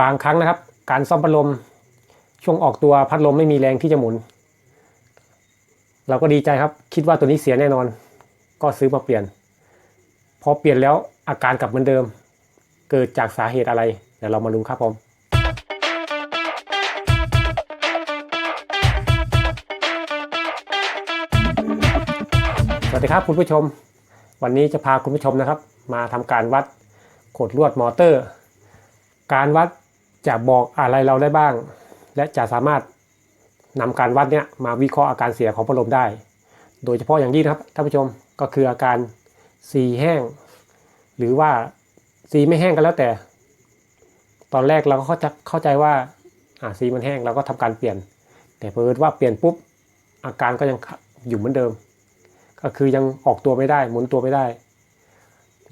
บางครั้งนะครับ การซ่อมพัดลมช่วงออกตัวพัดลมไม่มีแรงที่จะหมุน เราก็ดีใจครับ คิดว่าตัวนี้เสียแน่นอน ก็ซื้อมาเปลี่ยน พอเปลี่ยนแล้วอาการกลับเหมือนเดิม เกิดจากสาเหตุอะไร เดี๋ยวเรามาดูครับผมสวัสดีครับคุณผู้ชม วันนี้จะพาคุณผู้ชมนะครับ มาทำการวัดขดลวดมอเตอร์ การวัด จะบอกอะไรเราได้บ้าง และจะสามารถนำการวัดเนี้ยมาวิเคราะห์อาการเสียของพัดลมได้ โดยเฉพาะอย่างยิ่งครับท่านผู้ชมก็คืออาการซีแห้ง หรือว่าซีไม่แห้งก็แล้วแต่ ตอนแรกเราก็เข้าใจว่าอ่าซีมันแห้งเราก็ทำการเปลี่ยน แต่เพิ่ว่าเปลี่ยนปุ๊บอาการก็ยังอยู่เหมือนเดิม ก็คือยังออกตัวไม่ได้ หมุนตัวไม่ได้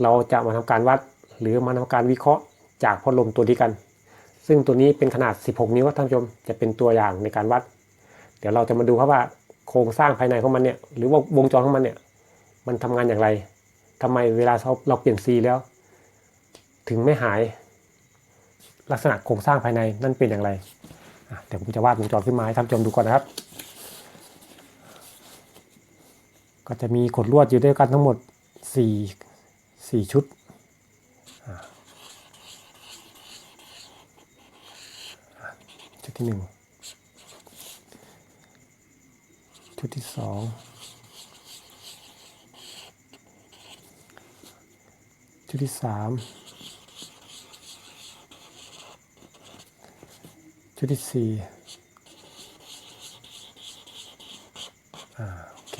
เราจะมาทำการวัด หรือมาทำการวิเคราะห์จากพัดลมตัวนี้กัน ซึ่งตัวนี้เป็นขนาด 16 นิ้วครับท่านผู้ชม จะเป็นตัวอย่างในการวัด เดี๋ยวเราจะมาดูครับว่าโครงสร้างภายในของมันเนี่ย หรือว่าวงจรของมันเนี่ย มันทำงานอย่างไรทำไมเวลาเราเราเปลี่ยนซีแล้ว ถึงไม่หาย ลักษณะโครงสร้างภายในนั่นเป็นอย่างไร เดี๋ยวผมจะวาดวงจรขึ้นมาให้ท่านผู้ชมดูก่อนนะครับ ก็จะมีขดลวดอยู่ด้วยกันทั้งหมดสี่สี่ชุดอ่าชุด ที่หนึ่งชุดที่สองชุดที่สามชุดที่สี่อ่าโอเค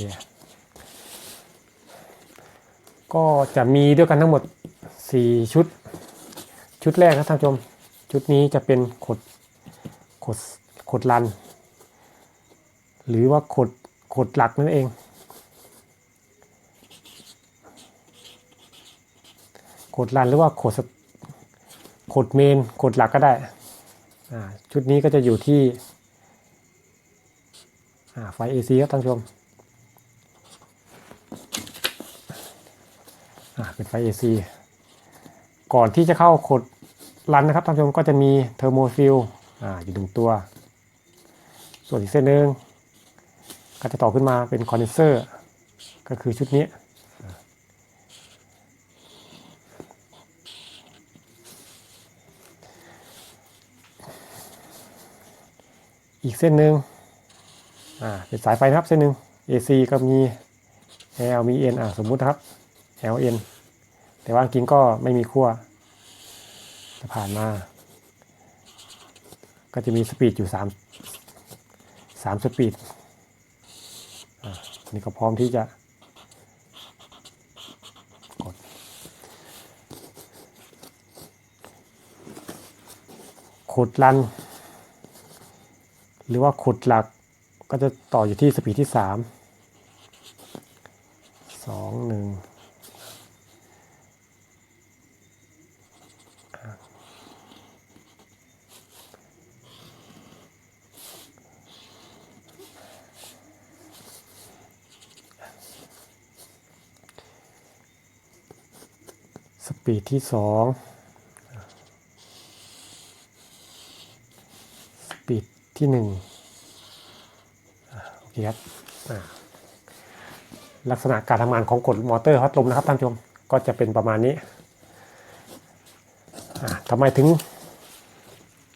ก็จะมีด้วยกันทั้งหมด 4 ชุด ชุดแรกครับท่านผู้ชม ชุดนี้จะเป็นขด ขดขดลัน หรือว่าขดขดหลักนั่นเอง ขดลันหรือว่าขดขดเมนขดหลักก็ได้ชุดนี้ก็จะอยู่ที่ไฟ AC ครับท่านผู้ชมเป็นไฟ AC ก่อนที่จะเข้าขดรันนะครับท่านผู้ชมก็จะมีเทอร์โมฟิล อ่าอยู่หนึ่งตัว ส่วนอีกเส้นหนึ่งก็จะต่อขึ้นมาเป็นคอนเดนเซอร์ ก็คือชุดนี้อีกเส้นหนึ่งอ่า เป็นสายไฟนะครับเส้นหนึ่ง AC ก็มี L มี N อ่าสมมุตินะครับ LN แต่ว่าจริงก็ไม่มีขั้ว จะผ่านมา ก็จะมีสปีดอยู่3 3สปีดนี่ก็พร้อมที่จะกดขุดลัน หรือว่าขุดหลักก็จะต่ออยู่ที่สปีดที่ 3 2 1 สปีดที่สองสปีดที่หนึ่งโอเคครับลักษณะการทำงานของกดมอเตอร์พัดลมนะครับท่านผู้ชมก็จะเป็นประมาณนี้ทำไมถึง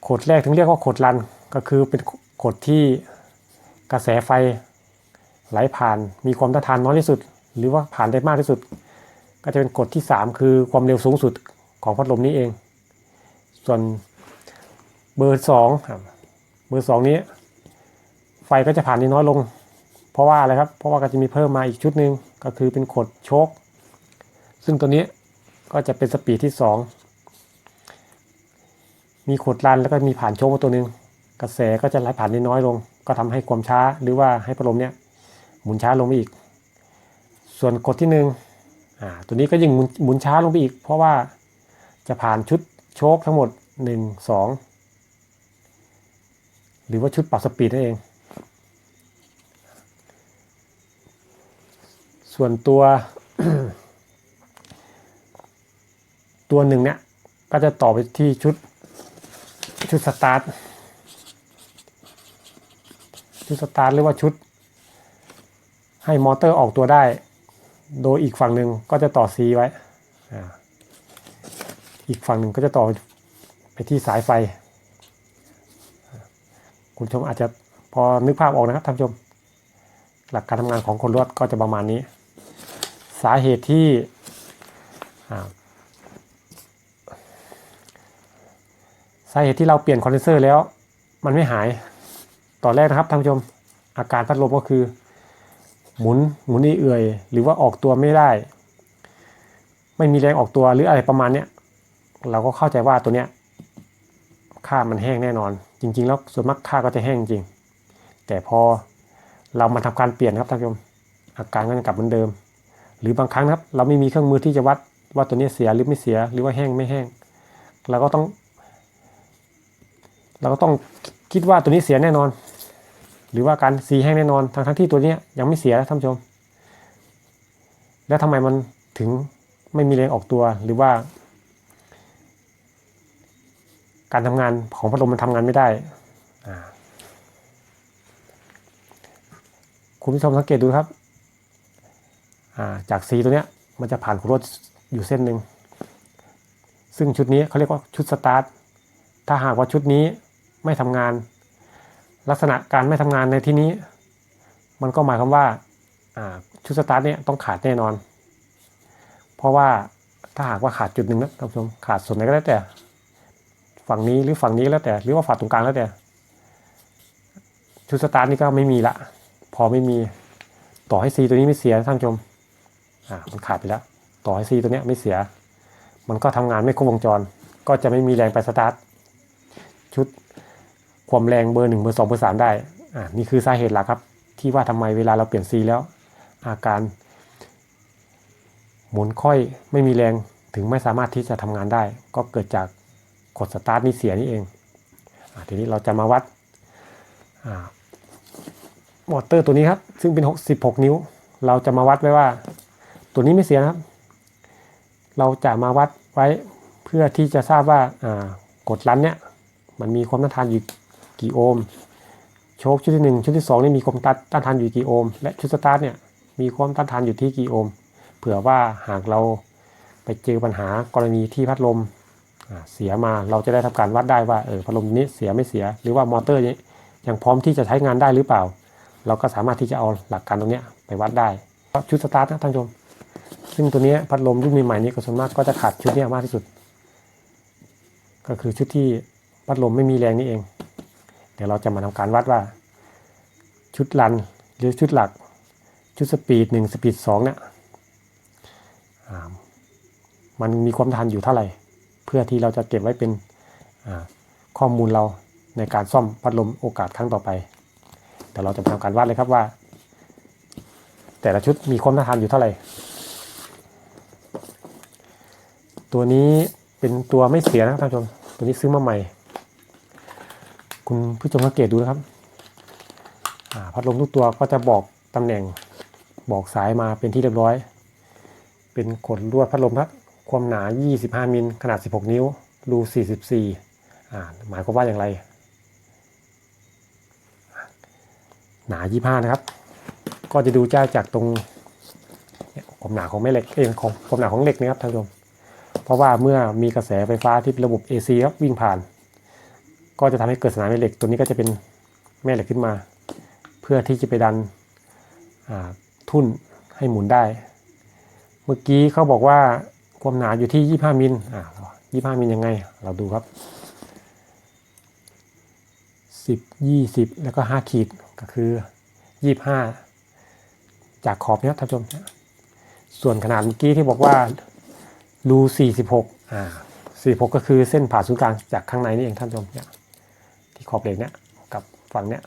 ขดแรกถึงเรียกว่าขดรันก็คือเป็นขดที่กระแสไฟไหลผ่านมีความต้านทานน้อยที่สุด หรือว่าผ่านได้มากที่สุด ก็จะเป็นกฎที่ 3 คือความเร็วสูงสุดของพัดลมนี้เอง ส่วนเบอร์2ครับเบอร์2นี้ ไฟก็จะผ่านได้น้อยลง เพราะว่าอะไรครับ เพราะว่าก็จะมีเพิ่มมาอีกชุดหนึ่งก็คือเป็นขดโชคซึ่งตัวนี้ก็จะเป็นสปีดที่ 2 มีขดรันแล้วก็มีผ่านโชคมาตัวหนึ่งกระแสก็จะไหลผ่านได้น้อยลง ก็ทำให้ความช้าหรือว่าให้พัดลมเนี้ยหมุนช้าลงไปอีก ส่วนกดที่หนึ่ง อ่าตัวนี้ก็ยิ่งหมุนหมุนช้าลงไปอีก เพราะว่าจะผ่านชุดโชคทั้งหมด 1 2 หรือว่าชุดปรับสปีดนั่นเอง ส่วนตัว ตัวหนึ่งเนี่ยก็จะต่อไปที่ชุดชุดสตาร์ทชุดสตาร์ทหรือว่าชุด ให้มอเตอร์ออกตัวได้ โดยอีกฝั่งหนึ่งก็จะต่อซีไว้ อีกฝั่งหนึ่งก็จะต่อไปที่สายไฟ คุณชมอาจจะพอนึกภาพออกนะครับท่านผู้ชม หลักการทำงานของคนรวดก็จะประมาณนี้ สาเหตุที่สาเหตุที่เราเปลี่ยนคอนเดนเซอร์แล้วมันไม่หาย ตอนแรกนะครับท่านผู้ชมอาการพัดลมก็คือ หมุนหมุนเอื่อยหรือว่าออกตัวไม่ได้ ไม่มีแรงออกตัวหรืออะไรประมาณเนี้ยเราก็เข้าใจว่าตัวเนี้ยค่ามันแห้งแน่นอน จริง ๆ แล้วส่วนมากค่าก็จะแห้งจริง แต่พอเรามาทำการเปลี่ยนครับท่านผู้ชมอาการก็จะกลับเหมือนเดิม หรือบางครั้งครับ เราไม่มีเครื่องมือที่จะวัดว่าตัวนี้เสียหรือไม่เสียหรือว่าแห้งไม่แห้ง เราก็ต้อง เราก็ต้องคิดว่าตัวนี้เสียแน่นอน หรือว่าการสีแห้งแน่นอนทั้งทั้งที่ตัวเนี้ยยังไม่เสียนะท่านผู้ชม แล้วทำไมมันถึงไม่มีแรงออกตัวหรือว่า การทำงานของพัดลมมันทำงานไม่ได้คุณผู้ชมสังเกตดูครับจากซีตัวเนี้ยมันจะผ่านขวรถอยู่เส้นหนึ่งซึ่งชุดนี้เขาเรียกว่าชุดสตาร์ทถ้าหากว่าชุดนี้ไม่ทำงาน ลักษณะการไม่ทำงานในที่นี้ มันก็หมายความว่าชุดสตาร์ทเนี่ยต้องขาดแน่นอน เพราะว่าถ้าหากว่าขาดจุดหนึ่งนะท่านผู้ชมขาดส่วนไหนก็แล้วแต่ ฝั่งนี้หรือฝั่งนี้ก็แล้วแต่ หรือว่าฝั่งตรงกลางแล้วแต่ ชุดสตาร์ทนี่ก็ไม่มีละ พอไม่มีต่อให้ซีตัวนี้ไม่เสียท่านผู้ชมอ่ามันขาดไปแล้ว ต่อให้ซีตัวเนี้ยไม่เสีย มันก็ทำงานไม่ครบวงจร ก็จะไม่มีแรงไปสตาร์ทชุด ความแรงเบอร์หนึ่งเบอร์สองเบอร์สามได้อ่านี่คือสาเหตุหลักครับ ที่ว่าทำไมเวลาเราเปลี่ยนซีแล้ว อาการ หมุนค่อยไม่มีแรงถึงไม่สามารถที่จะทำงานได้ ก็เกิดจากกดสตาร์ทนี่เสียนี่เองอาทีนี้เราจะมาวัดอ่ามอเตอร์ตัวนี้ครับ ซึ่งเป็น 16 นิ้ว เราจะมาวัดไว้ว่า ตัวนี้ไม่เสียนะครับ เราจะมาวัดไว้เพื่อที่จะทราบว่าอ่ากดลันเนี่ยมันมีความต้านทานอยู่ กี่โอห์มโชคชุดที่หนึ่งชุดที่สองนี่มีความต้านทานอยู่กี่โอห์มและชุดสตาร์ทเนี่ยมีความต้านทานอยู่ที่กี่โอห์มเผื่อว่าหากเราไปเจอปัญหากรณีที่พัดลมเสียมาเราจะได้ทำการวัดได้ว่าเออพัดลมนี้เสียไม่เสีย หรือว่ามอเตอร์นี้ยังพร้อมที่จะใช้งานได้หรือเปล่า เราก็สามารถที่จะเอาหลักการตรงนี้ไปวัดได้ชุดสตาร์ทนะท่านผู้ชม ซึ่งตัวนี้พัดลมรุ่นใหม่ๆนี้ก็ส่วนมากก็จะขาดชุดนี้มากที่สุด ก็คือชุดที่พัดลมไม่มีแรงนี่เอง เดี๋ยวเราจะมาทำการวัดว่า ชุดรันหรือชุดหลัก ชุดสปีดหนึ่งสปีดสองเนี่ยมันมีความทานอยู่เท่าไหร่ เพื่อที่เราจะเก็บไว้เป็นข้อมูลเราในการซ่อมพัดลมโอกาสครั้งต่อไป แต่เราจะทำการวัดเลยครับว่า แต่ละชุดมีความทานอยู่เท่าไหร่ ตัวนี้เป็นตัวไม่เสียนะครับท่านผู้ชม ตัวนี้ซื้อมาใหม่ คุณผู้ชมสังเกตดูนะครับพัดลมทุกตัวก็จะบอกตำแหน่งบอกสายมาเป็นที่เรียบร้อย เป็นขดลวดพัดลมครับความหนา 25 มิลขนาด 16 นิ้ว รู 44อ่าหมายความว่าอย่างไร หนา 25 นะครับ ก็จะดูจ้าจากตรงความหนาของแม่เหล็กเองของความหนาของเหล็กนะครับท่านผู้ชม เพราะว่าเมื่อมีกระแสไฟฟ้าที่เป็นระบบ AC ครับวิ่งผ่าน ก็จะทำให้เกิดสนามแม่เหล็ก ตัวนี้ก็จะเป็นแม่เหล็กขึ้นมา เพื่อที่จะไปดันทุ่นให้หมุนได้ เมื่อกี้เขาบอกว่าความหนาอยู่ที่ 25มิลอ่า25มิลยังไง เราดูครับ 10 20 แล้วก็ 5 ขีดก็คือ 25 จากขอบเนี้ยท่านผู้ชม ส่วนขนาดเมื่อกี้ที่บอกว่ารู46อ่า46 ก็คือเส้นผ่าศูนย์กลางจากข้างในนี่เองท่านผู้ชมเนี่ย ที่ขอบเหล็กเนี่ยกับฝั่งเนี้ย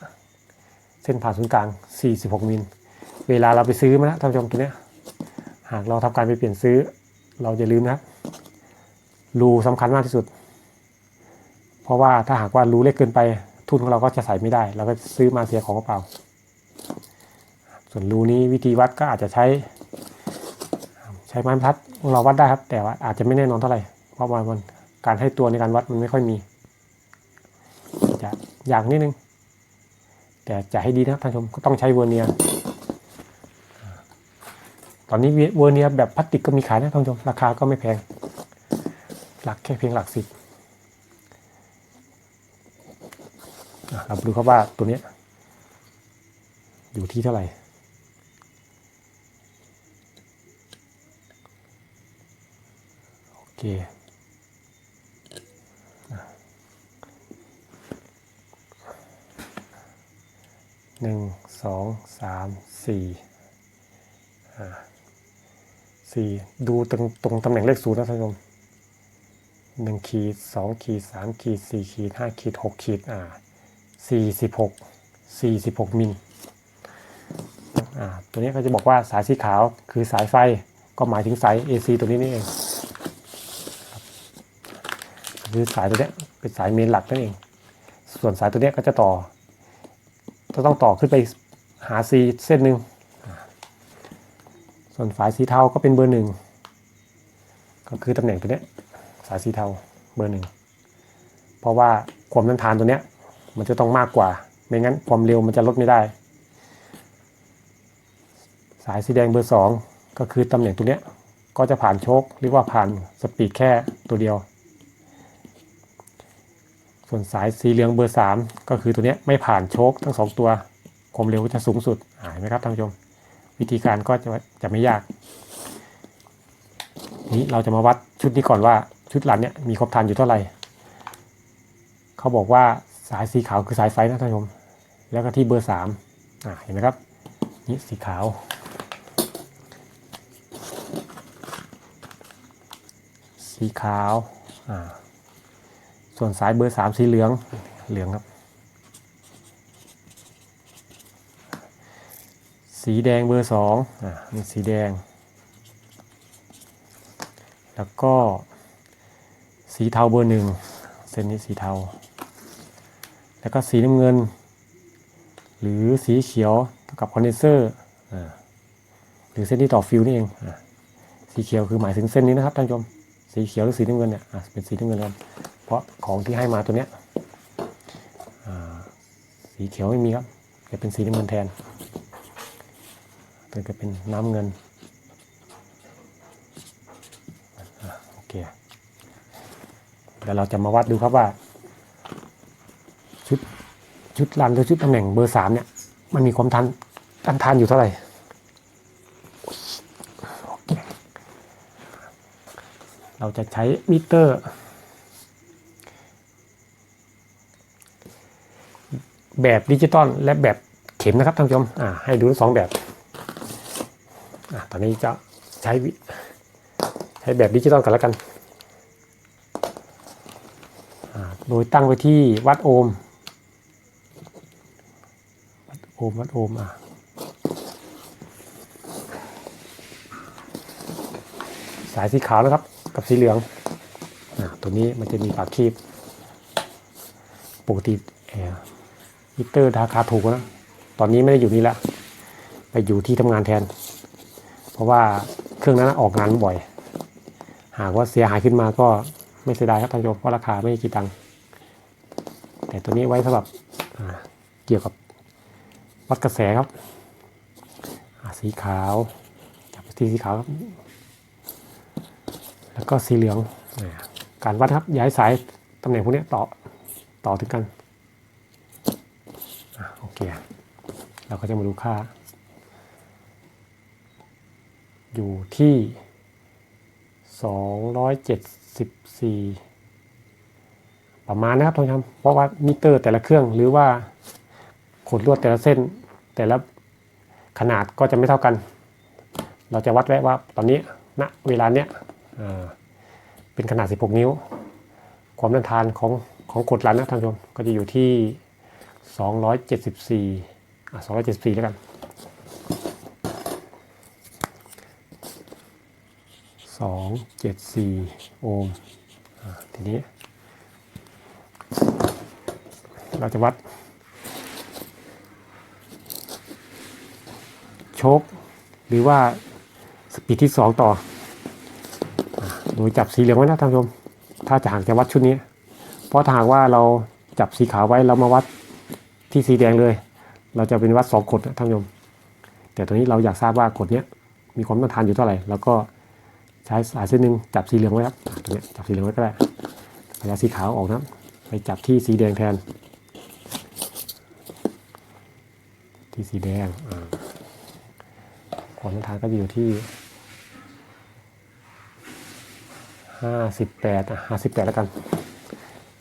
เส้นผ่านศูนย์กลาง 46มิลเวลาเราไปซื้อมานะท่านผู้ชมตัวเนี้ยหากเราทำการไปเปลี่ยนซื้อ เราจะลืมนะครับรูสำคัญมากที่สุด เพราะว่าถ้าหากว่ารูเล็กเกินไปทุนของเราก็จะใส่ไม่ได้ เราก็ซื้อมาเสียของเปล่า ส่วนรูนี้วิธีวัดก็อาจจะใช้ ใช้ไม้บรรทัดเราวัดได้ครับ แต่ว่าอาจจะไม่แน่นอนเท่าไหร่เพราะว่ามันการให้ตัวในการวัดมันไม่ค่อยมี อย่างนิดนึง แต่จะให้ดีนะครับท่านผู้ชมก็ต้องใช้เวอร์เนียตอนนี้เวอร์เนียแบบพลาสติกก็มีขายนะท่านผู้ชม ราคาก็ไม่แพง หลักแค่เพียงหลักสิบเราดูครับว่าตัวนี้อยู่ที่เท่าไหร่โอเค หนึ่งสองสามสี่สี่ดูตรงตรงตำแหน่งเลขศูนย์นะท่านผู้ชมหนึ่งขีดสองขีดสามขีดสี่ขีดห้าขีดหกขีดอ่าสี่สิบหกสี่สิบหกมิลอ่าตัวนี้เขาจะบอกว่าสายสีขาวคือสายไฟก็หมายถึงสาย AC ตัวนี้นี่เองคือสายตัวนี้เป็นสายเมนหลักนั่นเอง ส่วนสายตัวนี้ก็จะต่อ จะต้องต่อขึ้นไปหา C เส้นหนึ่ง ส่วนสายสีเทาก็เป็นเบอร์หนึ่ง ก็คือตำแหน่งตัวเนี้ยสายสีเทาเบอร์หนึ่ง เพราะว่าความต้านทานตัวเนี้ยมันจะต้องมากกว่า ไม่งั้นความเร็วมันจะลดไม่ได้ สายสีแดงเบอร์สองก็คือตำแหน่งตัวเนี้ยก็จะผ่านโชคหรือว่าผ่านสปีดแค่ตัวเดียว ส่วนสายสีเหลืองเบอร์ 3 ก็คือตัวนี้ไม่ผ่านโชคทั้งสองตัวความเร็วจะสูงสุดเห็นไหมครับท่านผู้ชม วิธีการก็จะจะไม่ยาก นี้เราจะมาวัดชุดนี้ก่อนว่าชุดหลังเนี้ยมีครบทันอยู่เท่าไหร่ เขาบอกว่าสายสีขาวคือสายไฟนะท่านผู้ชม แล้วก็ที่เบอร์สามอ่าเห็นไหมครับ นี่สีขาว สีขาวอ่า ส่วนสายเบอร์สามสีเหลืองเหลืองครับ สีแดงเบอร์สองอ่านี่สีแดง แล้วก็สีเทาเบอร์หนึ่งเส้นนี้สีเทา แล้วก็สีน้ำเงิน หรือสีเขียวกับคอนเดนเซอร์อ่าหรือเส้นที่ต่อฟิวนี่เองอ่าสีเขียวคือหมายถึงเส้นนี้นะครับท่านผู้ชมสีเขียวหรือสีน้ำเงินเนี่ยอะเป็นสีน้ำเงินครับ เพราะของที่ให้มาตัวเนี้ยสีเขียวไม่มีครับจะเป็นสีน้ำเงินแทนตัวจะเป็นน้ำเงินอโอเคเดี๋ยวเราจะมาวัดดูครับว่า ชุดชุดรันหรือชุดตำแหน่งเบอร์สามเนี่ย มันมีความทันต้านทานอยู่เท่าไหร่เราจะใช้มิเตอร์ แบบดิจิตอลและแบบเข็มนะครับท่านผู้ชมอ่าให้ดูทั้งสองแบบอ่าตอนนี้จะใช้ใช้แบบดิจิตอลกันแล้วกันโดยตั้งไว้ที่วัดโอห์มวัดโอห์มวัดโอห์มอ่าสายสีขาวนะครับ กับสีเหลืองอ่าตัวนี้มันจะมีปากคีบปกติเอ่อ มิเตอร์ราคาถูกนะ ตอนนี้ไม่ได้อยู่นี่ละ ไปอยู่ที่ทำงานแทน เพราะว่าเครื่องนั้นออกงานบ่อย หากว่าเสียหายขึ้นมาก็ไม่เสียดายครับท่านผู้ชมเพราะราคาไม่กี่ตังค์ แต่ตัวนี้ไว้สำหรับเกี่ยวกับวัดกระแสครับ สีขาวจับที่สีขาวครับ แล้วก็สีเหลือง การวัดครับย้ายสายตำแหน่งพวกนี้ต่อต่อถึงกัน เคเราก็จะมาดูค่า อยู่ที่ 274 ประมาณนะครับท่านผู้ชมเพราะว่ามิเตอร์แต่ละเครื่องหรือว่าขดลวดแต่ละเส้น แต่ละขนาดก็จะไม่เท่ากัน เราจะวัดไว้ว่าตอนนี้ณเวลาเนี้ยเป็นขนาด 16 นิ้ว ความต้านทานของของกดลันนะท่านผู้ชมก็จะอยู่ที่ สองร้อยเจ็ดสิบสี่ะสองร้อยเจ็ดสิบสี่แล้วกันสองเจ็ดสี่โอห์มทีนี้ เราจะวัด โชคหรือว่าสปีดที่สองต่ออะโดยจับสีเหลืองไว้นะท่านผู้ชม ถ้าจะหากจะวัดชุดนี้ เพราะถ้าหากว่าเราจับสีขาวไว้เรามาวัด ที่สีแดงเลย เราจะเป็นวัดสองขดนะท่านผู้ชมแต่ตอนนี้เราอยากทราบว่าขดเนี้ยมีความต้านทานอยู่เท่าไหร่ แล้วก็ใช้สายเส้นหนึ่งจับสีเหลืองไว้ครับตรงนี้จับสีเหลืองไว้ก็ได้พยาสีขาวออกนะไปจับที่สีแดงแทน ที่สีแดงความต้านทานก็จะอยู่ที่ห้าสิบแปดอะห้าสิบแปดแล้วกัน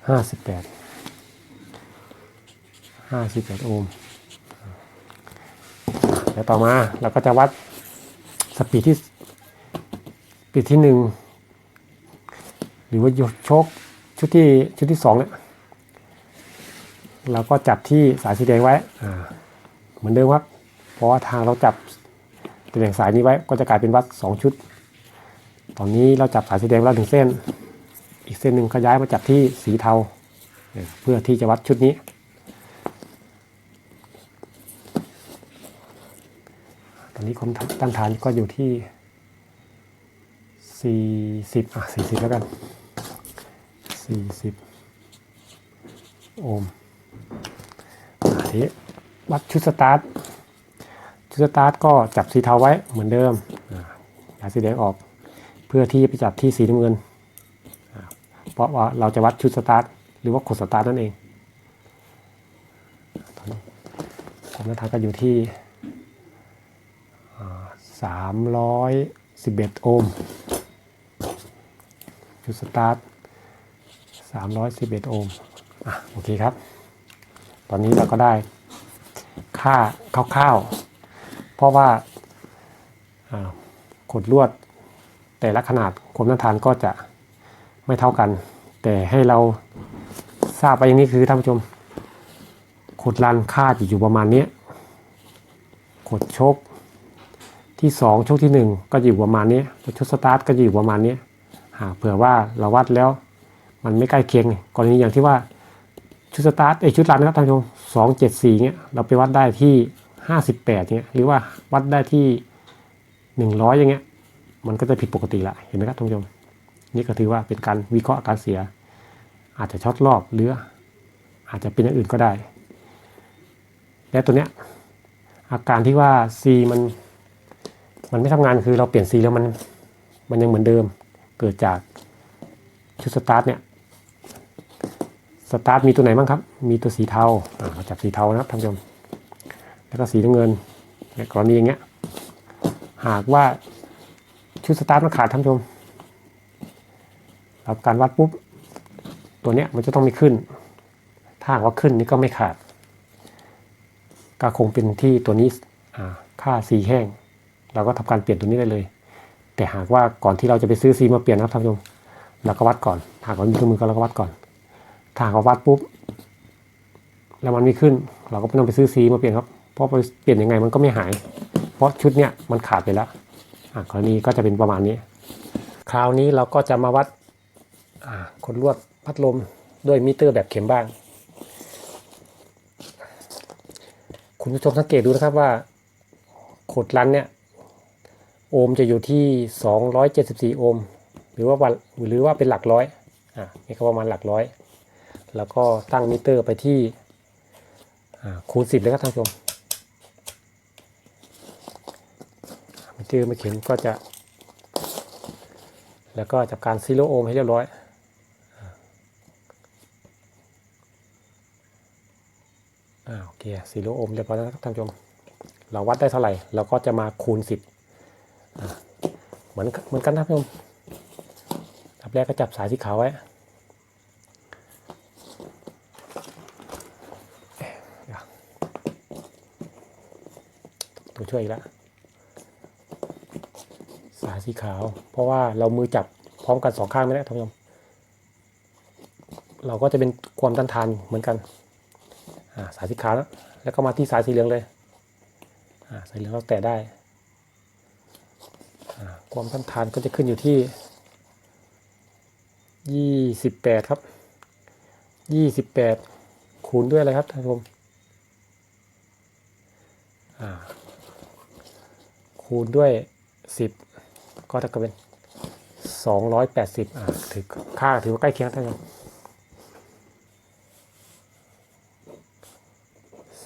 ห้าสิบแปด ห้าสิบแปดโอห์มแล้วต่อมาเราก็จะวัดสปีดที่สปีดที่หนึ่งหรือว่าโชคชุดที่ชุดที่สองเนี่ยเราก็จับที่สายสีแดงไว้เหมือนเดิมครับ เพราะว่าทางเราจับตำแหน่งสายนี้ไว้ก็จะกลายเป็นวัดสองชุด ตอนนี้เราจับสายสีแดงแล้วหนึ่งเส้น อีกเส้นหนึ่งขย้ายมาจับที่สีเทา เพื่อที่จะวัดชุดนี้ ตอ นนี้ความต้านทานก็อยู่ที่ 40 อะ 40 แล้วกัน 40 โอห์มอะทีนี้วัดชุดสตาร์ท ชุดสตาร์ทก็จับสีเทาไว้เหมือนเดิมอะอย่าสีแดงออก เพื่อที่จะไปจับที่สีน้ำเงิน เพราะว่าเราจะวัดชุดสตาร์ท หรือว่าขดสตาร์ทนั่นเองตอนนี้ควาทานก็อยู่ที่ สามร้อยสิบเอ็ดโอห์มจุดสตาร์ทสามร้อยสิบเอ็ดโอห์มอะโอเคครับ ตอนนี้เราก็ได้ค่าคร่าวๆ เพราะว่าขดลวดแต่ละขนาดความต้านทานก็จะไม่เท่ากัน แต่ให้เราทราบไปอย่างนี้คือท่านผู้ชมขดลันค่าจะอยู่ประมาณนี้ขดชก ที่สองช่วงที่หนึ่งก็อยู่ประมาณนี้ชุดสตาร์ทก็อยู่ประมาณนี้หากเผื่อว่าเราวัดแล้วมันไม่ใกล้เคียงกรณีอย่างที่ว่าชุดสตาร์ทไอชุดรันนะครับท่านผู้ชมสองเจ็ดสี่เนี้ยเราไปวัดได้ที่ห้าสิบแปดเนี้ยหรือว่าวัดได้ที่หนึ่งร้อยอย่างเงี้ยมันก็จะผิดปกติละเห็นไหมครับท่านผู้ชมนี่ก็ถือว่าเป็นการวิเคราะห์การเสีย อาจจะช็อตรอบหรืออาจจะเป็นอย่างอื่นก็ได้ และตัวเนี้ยอาการที่ว่า C มัน มันไม่ทำงานคือเราเปลี่ยนสีแล้วมันมันยังเหมือนเดิม เกิดจากชุดสตาร์ทเนี่ยสตาร์ทมีตัวไหนบ้างครับ มีตัวสีเทาอ่าเราจับสีเทานะครับท่านผู้ชม แล้วก็สีน้ำเงินในกรณีอย่างเงี้ย หากว่าชุดสตาร์ทมันขาดท่านผู้ชมเราการวัดปุ๊บ ตัวเนี้ยมันจะต้องมีขึ้น ถ้าหากว่าขึ้นนี่ก็ไม่ขาด ก็คงเป็นที่ตัวนี้ค่าสีแห้ง เราก็ทำการเปลี่ยนตัวนี้ได้เลย แต่หากว่าก่อนที่เราจะไปซื้อซีมาเปลี่ยนนะครับท่านผู้ชมเราก็วัดก่อน หากว่ามีเครื่องมือก็เราก็วัดก่อน ถ้าหากว่าวัดปุ๊บแล้วมันไม่ขึ้น เราก็ไม่ต้องไปซื้อซีมาเปลี่ยนครับ เพราะไปเปลี่ยนยังไงมันก็ไม่หาย เพราะชุดเนี้ยมันขาดไปแล้วอ่ากรณีก็จะเป็นประมาณนี้ คราวนี้เราก็จะมาวัดอ่าคนลวดพัดลมด้วยมิเตอร์แบบเข็มบ้าง คุณผู้ชมสังเกตดูนะครับว่าขดลันเนี่ย โอห์มจะอยู่ที่ 274 โอห์มหรือว่าวันหรือว่าเป็นหลักร้อยอ่านี่ก็ประมาณหลักร้อย แล้วก็ตั้งมิเตอร์ไปที่อ่าคูณ10เลยครับท่านผู้ชมมิเตอร์ไม่เข็มก็จะ แล้วก็จับการซีโรโอห์มให้เรียบร้อยอ่าโอเคซีโรโอห์มเรียบร้อยแล้วนะครับท่านผู้ชมเราวัดได้เท่าไหร่ เราก็จะมาคูณ 10 เหมือนเหมือนกันนะพี่ชมอันดับแรกก็จับสายสีขาวไว้ตัวช่วยอีกแล้วสายสีขาว เพราะว่าเรามือจับพร้อมกันสองข้างไม่ได้ท่านผู้ชมเราก็จะเป็นความต้านทานเหมือนกันสายสีขาวแล้วแล้วก็มาที่สายสีเหลืองเลยสายเหลืองเราแตะได้ ความต้านทานก็จะขึ้นอยู่ที่ยี่สิบแปดครับยี่สิบแปดคูณด้วยอะไรครับท่านผู้ชมคูณด้วยสิบก็เท่ากับเป็นสองร้อยแปดสิบอ่าถือค่าถือว่าใกล้เคียงท่านผู้ชม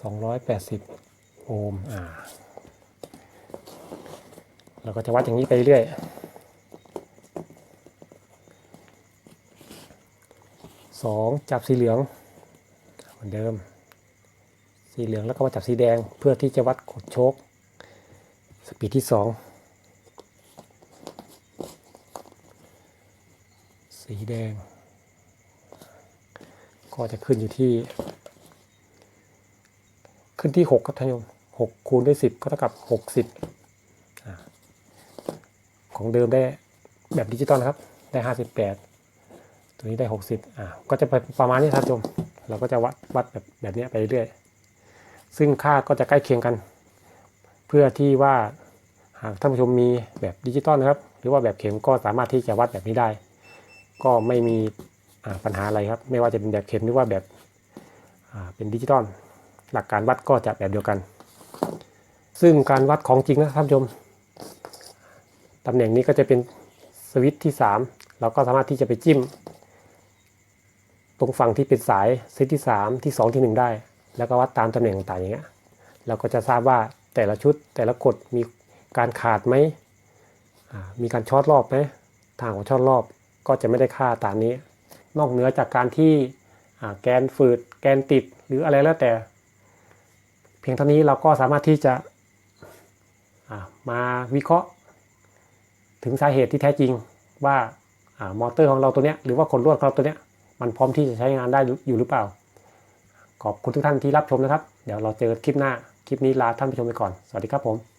สองร้อยแปดสิบโอห์มอ่า เราก็จะวัดอย่างนี้ไปเรื่อยสองจับสีเหลืองเหมือนเดิม สีเหลืองแล้วก็มาจับสีแดงเพื่อที่จะวัดกดโชคสปีดที่สองสีแดง ก็จะขึ้นอยู่ที่ ขึ้นที่หกครับท่านผู้ชมหกคูณด้วยสิบก็เท่ากับหกสิบ ของเดิมได้แบบดิจิตอลนะครับ ได้ห้าสิบแปดตัวนี้ได้หกสิบอ่าก็จะไปประมาณนี้ท่านผู้ชม เราก็จะวัดวัดแบบแบบนี้ไปเรื่อย ซึ่งค่าก็จะใกล้เคียงกัน เพื่อที่ว่าหากท่านผู้ชมมีแบบดิจิตอลนะครับ หรือว่าแบบเข็มก็สามารถที่จะวัดแบบนี้ได้ ก็ไม่มีอ่าปัญหาอะไรครับ ไม่ว่าจะเป็นแบบเข็มหรือว่าแบบอ่าเป็นดิจิตอลหลักการวัดก็จะแบบเดียวกัน ซึ่งการวัดของจริงนะท่านผู้ชม ตำแหน่งนี้ก็จะเป็นสวิตช์ที่ 3 เราก็สามารถที่จะไปจิ้ม ตรงฝั่งที่เป็นสายเซตที่ 3 ที่ 2 ที่ 1 ได้ แล้วก็วัดตามตำแหน่งต่างๆอย่างเงี้ยเราก็จะทราบว่าแต่ละชุดแต่ละกฎมีการขาดไหมมีการช็อตรอบไหมทางของช็อตรอบก็จะไม่ได้ค่าตามนี้ นอกเหนือจากการที่แกนฝืดแกนติดหรืออะไรแล้วแต่ เพียงเท่านี้เราก็สามารถที่จะมาวิเคราะห์ ถึงสาเหตุที่แท้จริงว่าอามอเตอร์ของเราตัวเนี้ยหรือว่าคนลวดของเราตัวเนี้ยมันพร้อมที่จะใช้งานได้อยู่หรือเปล่า ขอบคุณทุกท่านที่รับชมนะครับ เดี๋ยวเราเจอคลิปหน้า คลิปนี้ลาท่านผู้ชมไปก่อน สวัสดีครับผม